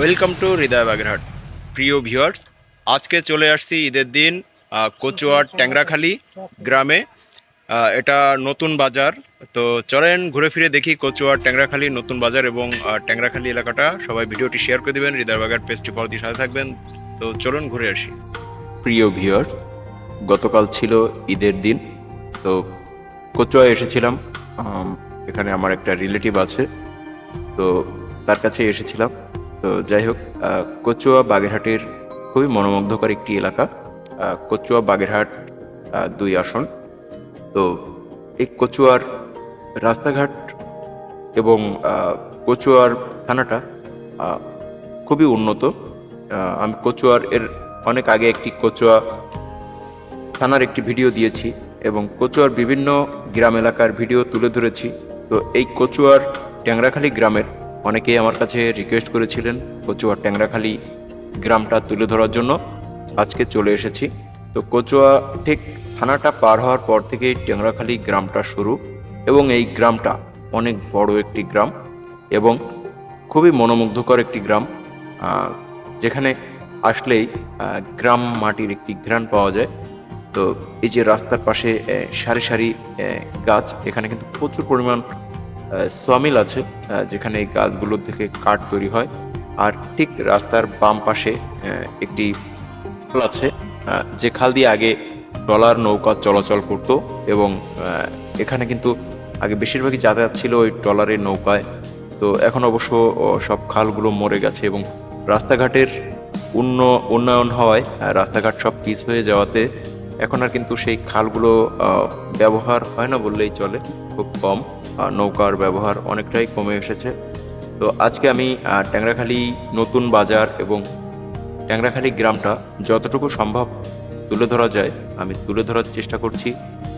Welcome to হৃদয় বাগেরহাট প্রিয় viewers আজকে চলে আসছি ঈদের দিন কচুয়ার ট্যাংরাখালি গ্রামে। এটা নতুন বাজার, তো চলেন ঘুরে ফিরে দেখি কচুয়ার ট্যাংরাখালি নতুন বাজার এবং ট্যাংরাখালি এলাকাটা। সবাই ভিডিওটি শেয়ার করে দেবেন হৃদয় বাগেরহাট পেজটি পরদিন সাথে থাকবেন। তো চলুন ঘুরে আসি। প্রিয় ভিউয়ার্স গতকাল ছিল ঈদের দিন, তো কচুয়া এসেছিলাম। এখানে আমার একটা রিলেটিভ আছে, তো তার কাছে এসেছিলাম। তো যাই হোক কচুয়া বাগেরহাটের খুবই মনোমুগ্ধকর একটি এলাকা। কচুয়া বাগেরহাট দুই আসন। তো এই কচুয়ার রাস্তাঘাট এবং কচুয়ার থানাটা খুবই উন্নত। আমি কচুয়ার এর অনেক আগে একটি কচুয়া থানার একটি ভিডিও দিয়েছি এবং কচুয়ার বিভিন্ন গ্রাম এলাকার ভিডিও তুলে ধরেছি। তো এই কচুয়ার ট্যাংরাখালী গ্রামের অনেকেই আমার কাছে রিকোয়েস্ট করেছিলেন কচুয়া ট্যাংরাখালি গ্রামটা তুলে ধরার জন্য। আজকে চলে এসেছি। তো কচুয়া ঠিক থানাটা পার হওয়ার পর থেকেই ট্যাংরাখালি গ্রামটা শুরু এবং এই গ্রামটা অনেক বড় একটি গ্রাম এবং খুবই মনোমুগ্ধকর একটি গ্রাম। যেখানে আসলেই গ্রাম মাটির একটি ঘ্রাণ পাওয়া যায়। তো এই যে রাস্তার পাশে সারি সারি গাছ, এখানে কিন্তু প্রচুর পরিমাণ সোয়ামিল আছে যেখানে এই গাছগুলো থেকে কাঠ তৈরি হয়। আর ঠিক রাস্তার বাম পাশে একটি খাল আছে যে খাল দিয়ে আগে ট্রলার নৌকা চলাচল করত এবং এখানে কিন্তু আগে বেশিরভাগই যাতায়াত ছিল ওই ট্রলারের নৌকায়। তো এখন অবশ্য সব খালগুলো মরে গেছে এবং রাস্তাঘাটের উন্ন, উন্নয়ন হওয়ায় রাস্তাঘাট সব পিচ হয়ে যাওয়াতে এখন আর কিন্তু সেই খালগুলো ব্যবহার হয় না বললেই চলে, খুব কম। নৌকার ব্যবহার অনেকটাই কমে এসেছে। তো আজকে আমি ট্যাংরাখালি নতুন বাজার এবং ট্যাংরাখালি গ্রামটা যতটুকু সম্ভব তুলে ধরা যায়, আমি তুলে ধরার চেষ্টা করছি।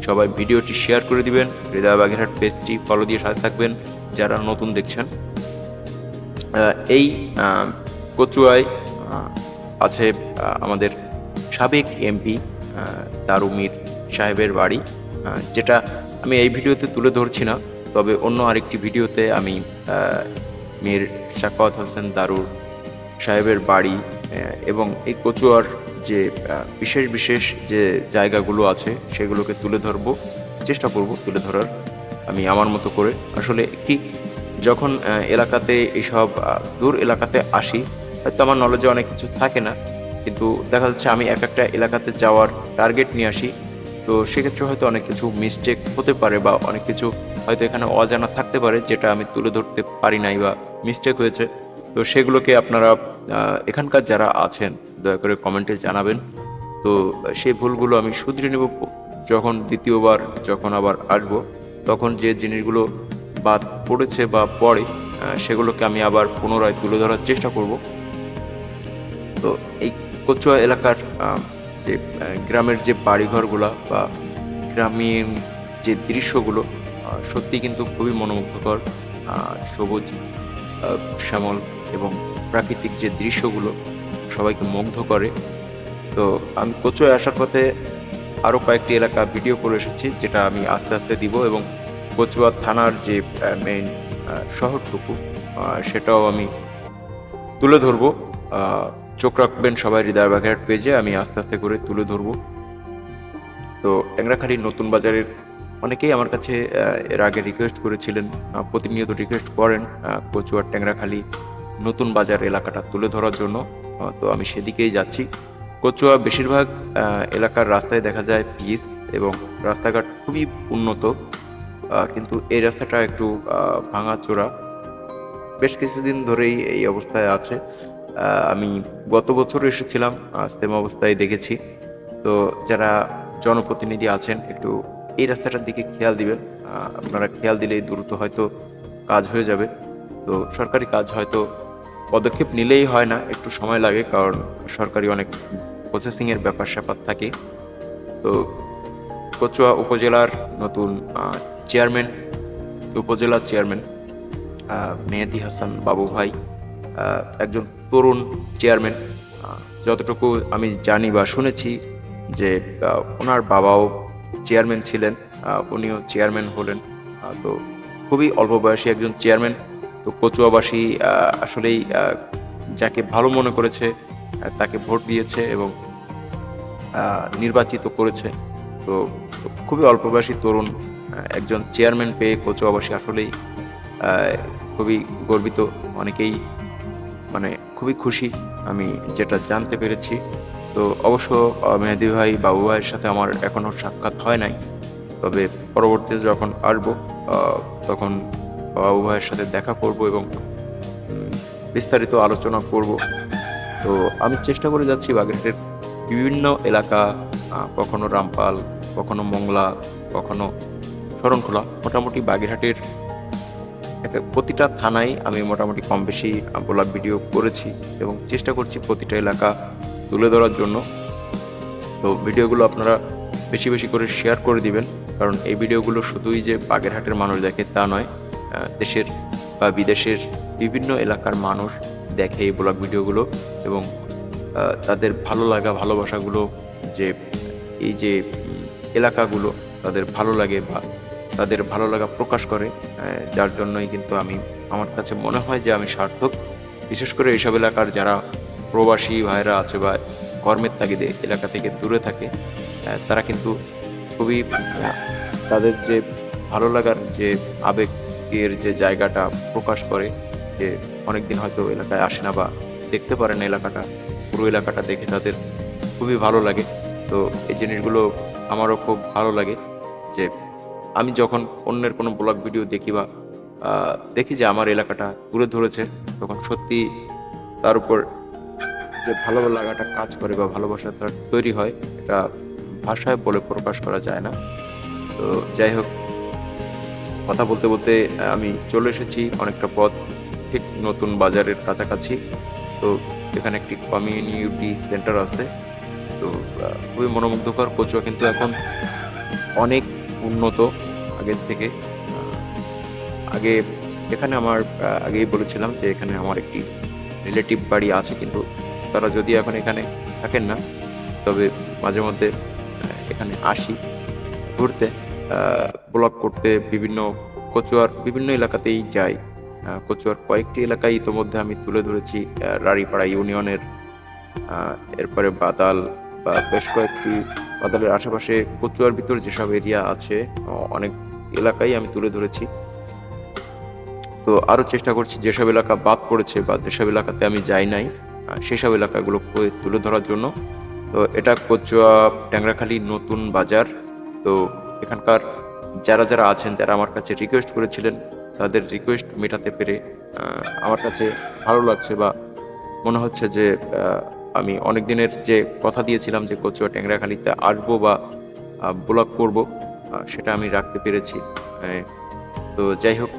সবাই ভিডিওটি শেয়ার করে দিবেন, হৃদয় বাগেরহাট পেজটি ফলো দিয়ে সাথে থাকবেন, যারা নতুন দেখছেন। এই কচুয়ায় আছে আমাদের সাবেক এমপি দারুমির সাহেবের বাড়ি যেটা আমি এই ভিডিওতে তুলে ধরছি না তবে অন্য আরেকটি ভিডিওতে আমি মীর শাকাওয়াত হোসেন দারুর সাহেবের বাড়ি এবং এই কচুয়ার যে বিশেষ বিশেষ যে জায়গাগুলো আছে সেগুলোকে তুলে ধরবো চেষ্টা করব তুলে ধরার আমি আমার মতো করে। আসলে একটি যখন এলাকাতে এইসব আহ, দূর এলাকাতে আসি হয়তো আমার নলেজে অনেক কিছু থাকে না কিন্তু দেখা যাচ্ছে আমি এক একটা এলাকাতে যাওয়ার টার্গেট নিয়ে আসি। তো সেক্ষেত্রে হয়তো অনেক কিছু মিস্টেক হতে পারে বা অনেক কিছু হয়তো এখানে অজানা থাকতে পারে যেটা আমি তুলে ধরতে পারি নাই বা মিস্টেক হয়েছে। তো সেগুলোকে আপনারা এখানকার যারা আছেন, দয়া করে কমেন্টে জানাবেন। তো সেই ভুলগুলো আমি শুধরে নেব। যখন দ্বিতীয়বার যখন আবার আসব, তখন যে জিনিসগুলো বাদ পড়েছে বা পড়ে সেগুলোকে আমি আবার পুনরায় তুলে ধরার চেষ্টা করব। কচুয়া এলাকার যে গ্রামের যে বাড়িঘরগুলো বা গ্রামীণ যে দৃশ্যগুলো সত্যি কিন্তু খুবই মনোমুগ্ধকর। সবুজ শ্যামল এবং প্রাকৃতিক যে দৃশ্যগুলো সবাইকে মুগ্ধ করে। তো আমি কচুয়ায় আসার পথে আরও কয়েকটি এলাকা ভিডিও করে এসেছি, যেটা আমি আস্তে আস্তে দিব এবং কচুয়া থানার যে মেইন শহরটুকু সেটাও আমি তুলে ধরবো। চোখ রাখবেন সবাই হৃদয় বাগেরহাট পেজে আমি আস্তে আস্তে করে তুলে ধরবো। তো ট্যাংরাখালী নতুন বাজারের অনেকেই আমার কাছে এর আগে রিকোয়েস্ট করেছিলেন প্রতিনিয়ত রিকোয়েস্ট করেন কচুয়ার ট্যাংরাখালী নতুন বাজার এলাকাটা তুলে ধরার জন্য। তো আমি সেদিকেই যাচ্ছি। কচুয়া বেশিরভাগ এলাকার রাস্তায় দেখা যায় পিচ এবং রাস্তাঘাট খুবই উন্নত। কিন্তু এই রাস্তাটা একটু ভাঙাচোরা। বেশ কিছুদিন ধরেই এই অবস্থায় আছে। আমি গত বছর এসেছিলাম সেম অবস্থায় দেখেছি। তো যারা জনপ্রতিনিধি আছেন, একটু এই রাস্তাটার দিকে খেয়াল দিবেন। আপনারা খেয়াল দিলেই দ্রুত হয়তো কাজ হয়ে যাবে। তো সরকারি কাজ হয়তো পদক্ষেপ নিলেই হয় না, একটু সময় লাগে, কারণ সরকারি অনেক প্রসেসিংয়ের ব্যাপার স্যাপার থাকে। তো কচুয়া উপজেলার নতুন চেয়ারম্যান উপজেলার চেয়ারম্যান মেহেদি হাসান বাবু ভাই একজন তরুণ চেয়ারম্যান যতটুকু আমি জানি বা শুনেছি যে ওনার বাবাও চেয়ারম্যান ছিলেন উনিও চেয়ারম্যান হলেন। তো খুবই অল্প বয়সী একজন চেয়ারম্যান। তো কচুয়াবাসী আসলেই যাকে ভালো মনে করেছে তাকে ভোট দিয়েছে এবং নির্বাচিত করেছে। তো খুবই অল্প বয়সী তরুণ একজন চেয়ারম্যান পেয়ে কচুয়াবাসী আসলেই খুবই গর্বিত। অনেকেই মানে খুবই খুশি আমি যেটা জানতে পেরেছি। তো অবশ্য মেহেদি ভাই বাবু ভাইয়ের সাথে আমার এখনও সাক্ষাৎ হয় নাই। তবে পরবর্তীতে যখন আসব তখন বাবু ভাইয়ের সাথে দেখা করব এবং বিস্তারিত আলোচনা করব। তো আমি চেষ্টা করে যাচ্ছি বাগেরহাটের বিভিন্ন এলাকা কখনো রামপাল, কখনো মংলা, কখনো শরণখোলা। মোটামুটি বাগেরহাটের প্রতিটা থানায় আমি মোটামুটি কম বেশি ব্লগ ভিডিও করেছি এবং চেষ্টা করছি প্রতিটা এলাকা তুলে ধরার জন্য। তো ভিডিওগুলো আপনারা বেশি বেশি করে শেয়ার করে দিবেন, কারণ এই ভিডিওগুলো শুধুই যে বাগেরহাটের মানুষ দেখে তা নয় দেশের বা বিদেশের বিভিন্ন এলাকার মানুষ দেখে এই ব্লগ ভিডিওগুলো এবং তাদের ভালো লাগা, ভালোবাসাগুলো যে, এই যে এলাকাগুলো তাদের ভালো লাগে বা তাদের ভালো লাগা প্রকাশ করে যার জন্যই কিন্তু আমি, আমার কাছে মনে হয় যে আমি সার্থক। বিশেষ করে এইসব এলাকার যারা প্রবাসী ভাইরা আছে বা কর্মের তাগিদে এলাকা থেকে দূরে থাকে তারা কিন্তু খুবই তাদের যে ভালো লাগার যে আবেগের যে জায়গাটা প্রকাশ করে, যে অনেকদিন হয়তো এলাকায় আসে না বা দেখতে পারে না এলাকাটা, পুরো এলাকাটা দেখে তাদের খুবই ভালো লাগে। তো এই জিনিসগুলো আমারও খুব ভালো লাগে যে আমি যখন অন্যের কোনো ব্লগ ভিডিও দেখি বা দেখি যে আমার এলাকাটা তুলে ধরেছে, তখন সত্যি তার উপর যে ভালো লাগাটা কাজ করে বা ভালোবাসাটা তৈরি হয়, এটা ভাষায় বলে প্রকাশ করা যায় না। তো যাই হোক, কথা বলতে বলতে আমি চলে এসেছি অনেকটা পথ, ঠিক নতুন বাজারের কাছাকাছি। তো এখানে একটি কমিউনিটি সেন্টার আছে। তো খুবই মনোমুগ্ধকর। কচুয়া কিন্তু এখন অনেক উন্নত। আগের থেকে। আগে এখানে আমার আগেই বলেছিলাম যে এখানে আমার একটি রিলেটিভ বাড়ি আছে, কিন্তু তারা যদি এখন এখানে থাকেন না, তবে মাঝে মধ্যে এখানে আসি ঘুরতে। ব্লগ করতে বিভিন্ন কচুয়ার, বিভিন্ন এলাকাতেই যাই। কচুয়ার কয়েকটি এলাকায় ইতোমধ্যে আমি তুলে ধরেছি রাড়িপাড়া ইউনিয়নের। এরপরে বাদাল বা বেশ কয়েকটি বাদালের আশেপাশে কচুয়ার ভিতর যেসব এরিয়া আছে, অনেক এলাকাই আমি তুলে ধরেছি। তো আরও চেষ্টা করছি, যেসব এলাকা বাদ পড়েছে বা যেসব এলাকাতে আমি যাই নাই সেসব এলাকাগুলো তুলে ধরার জন্য। তো এটা কচুয়া, ট্যাংরাখালী নতুন বাজার। তো এখানকার যারা যারা আছেন, যারা আমার কাছে রিকোয়েস্ট করেছিলেন, তাদের রিকোয়েস্ট মেটাতে পেরে আমার কাছে ভালো লাগছে বা মনে হচ্ছে যে আমি অনেক দিনের যে কথা দিয়েছিলাম যে কচুয়া, ট্যাংরাখালিতে আসব বা ব্লগ করব সেটা আমি রাখতে পেরেছি। তো যাই হোক,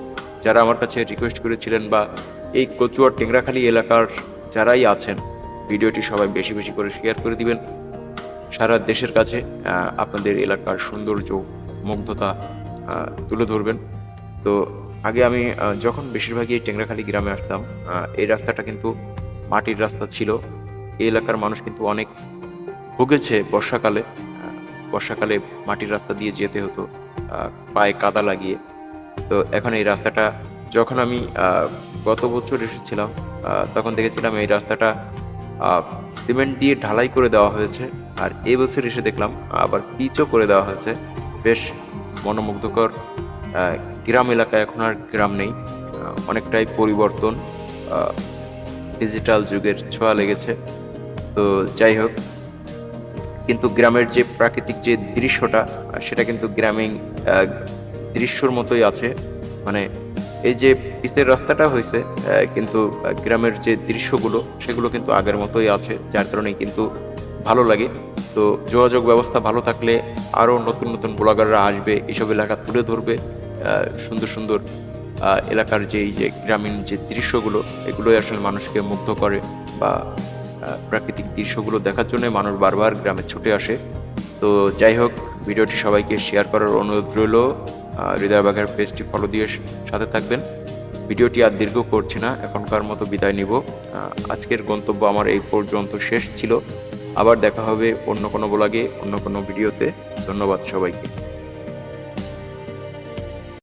যারা আমার কাছে রিকোয়েস্ট করেছিলেন বা এই কচুয়ার টেংরাখালী এলাকার যারাই আছেন, ভিডিওটি সবাই বেশি বেশি করে শেয়ার করে দিবেন। সারা দেশের কাছে আপনাদের এলাকার সৌন্দর্য, মুগ্ধতা তুলে ধরবেন। তো আগে আমি যখন বেশিরভাগই এই টেংরাখালী গ্রামে আসতাম এই রাস্তাটা কিন্তু মাটির রাস্তা ছিল। এই এলাকার মানুষ কিন্তু অনেক ভুগেছে বর্ষাকালে। বর্ষাকালে মাটির রাস্তা দিয়ে যেতে হতো পায়ে কাদা লাগিয়ে। তো এখন এই রাস্তাটা, যখন আমি গত বছর এসেছিলাম তখন দেখেছিলাম এই রাস্তাটা সিমেন্ট দিয়ে ঢালাই করে দেওয়া হয়েছে। আর এবছর এসে দেখলাম, আবার পিচও করে দেওয়া হয়েছে। বেশ মনোমুগ্ধকর গ্রাম এলাকায় এখন আর গ্রাম নেই। অনেকটাই পরিবর্তন ডিজিটাল যুগের ছোঁয়া লেগেছে। তো যাই হোক কিন্তু গ্রামের যে প্রাকৃতিক যে দৃশ্যটা সেটা কিন্তু গ্রামীণ দৃশ্যর মতোই আছে। মানে এই যে পিচের রাস্তাটা হয়েছে কিন্তু গ্রামের যে দৃশ্যগুলো, সেগুলো কিন্তু আগের মতোই আছে, যার কারণে কিন্তু ভালো লাগে। তো যোগাযোগ ব্যবস্থা ভালো থাকলে আরও নতুন নতুন ব্লগাররা আসবে এইসব এলাকা তুলে ধরবে। সুন্দর সুন্দর এলাকার যে এই যে গ্রামীণ যে দৃশ্যগুলো, এগুলোই আসলে মানুষকে মুগ্ধ করে বা প্রাকৃতিক দৃশ্যগুলো দেখার জন্য মানুষ বারবার গ্রামে ছুটে আসে। তো যাই হোক, ভিডিওটি সবাইকে শেয়ার করার অনুরোধ রইল। হৃদয় বাঘের পেজটি ফলো দিয়ে সাথে থাকবেন। ভিডিওটি আর দীর্ঘ করছি না, এখনকার মতো বিদায় নিব। আজকের গন্তব্য আমার এই পর্যন্ত শেষ ছিল। আবার দেখা হবে অন্য কোনো ব্লগে অন্য কোনো ভিডিওতে ধন্যবাদ সবাইকে।